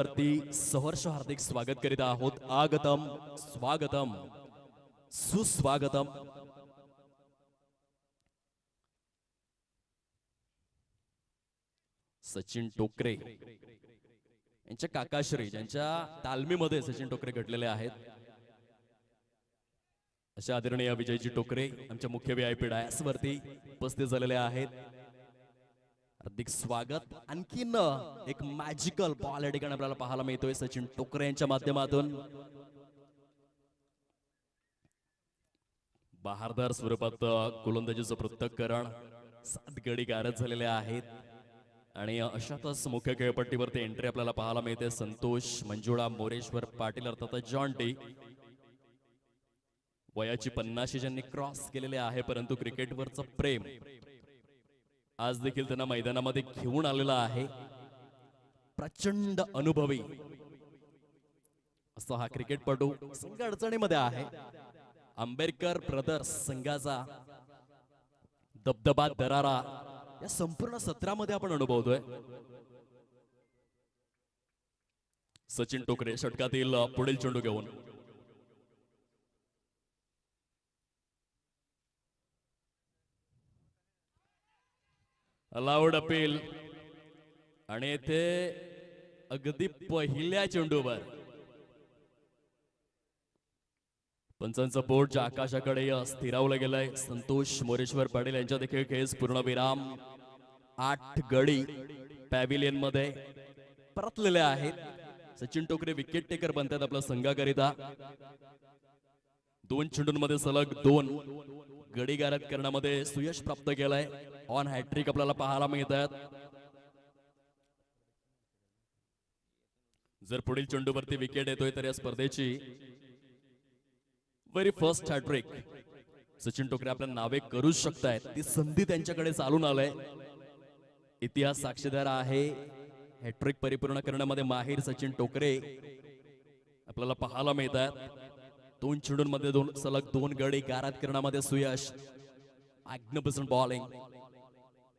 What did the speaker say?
वरती सहर्ष हार्दिक स्वागत करीत आहोत. आगतम स्वागतम. सुस्वागतम. सचिन टोकरे. यांच्या काकाश्री ज्यांच्या तालमीमध्ये सचिन टोकरे घडलेले आहेत. अशा आदरणीय विजयजी टोकरे आमच्या मुख्य व्यायपीठ आय पी वरती उपस्थित झालेले आहेत. हार्दिक स्वागत. आणखीन एक मॅजिकल बॉल या ठिकाणी आपल्याला पाहायला मिळतोय सचिन टोकरे यांच्या माध्यमातून. बहारदार स्वरूपात गोलंदाजीचं पृथक्करण सात गडी गारद झालेले आहेत. आणि अशातच मुख्य खेळपट्टीवरती एंट्री आपल्याला पाहायला मिळते संतोष मंजुळा मोरेश्वर पाटील अर्थात जॉन डी वयाची पन्नाशी ज्यांनी क्रॉस केलेले आहे परंतु क्रिकेटवरचं प्रेम आज देखील त्यांना मैदानामध्ये घेऊन आलेला आहे. प्रचंड अनुभवी. असं हा क्रिकेटपटू संघ अडचणीमध्ये आहे. आंबेडकर ब्रदर्स संघाचा दबदबा दरारा या संपूर्ण सत्रामध्ये आपण अनुभवतोय. सचिन टोकरे षटकातील पुढील चेंडू घेऊन. Aloud appeal. आणि येथे अगदी पहिल्या चेंडूवर. पंचांचं बोट ज्या आकाशाकडे स्थिरावलं गेलंय संतोष मोरेश्वर पाटील यांच्या देखील खेळ पूर्णविराम आठ गडी पॅव्हिलियनमध्ये परतलेले आहेत. सचिन टोकरे विकेट टेकर बनतात आपल्या संघाकरिता. दोन चेंडूंमध्ये सलग दोन. गडी गारद करण्यामध्ये सुयश प्राप्त केलंय. ऑन हॅट्रिक आपल्याला पाहायला मिळतात. जर पुढील चेंडूवरती विकेट येतोय तर या स्पर्धेची व्हेरी फर्स्ट हॅट्रिक सचिन टोकरे आपल्या नावे करूच शकतायत. ती संधी त्यांच्याकडे चालून आलंय. इतिहास साक्षीदार आहे. हॅट्रिक परिपूर्ण करण्यामध्ये माहीर सचिन टोकरे आपल्याला पाहायला मिळतात. दोन चेंडूंमध्ये दोन सलग दोन गडी गारात करण्यामध्ये सुयश. Magnificent bowling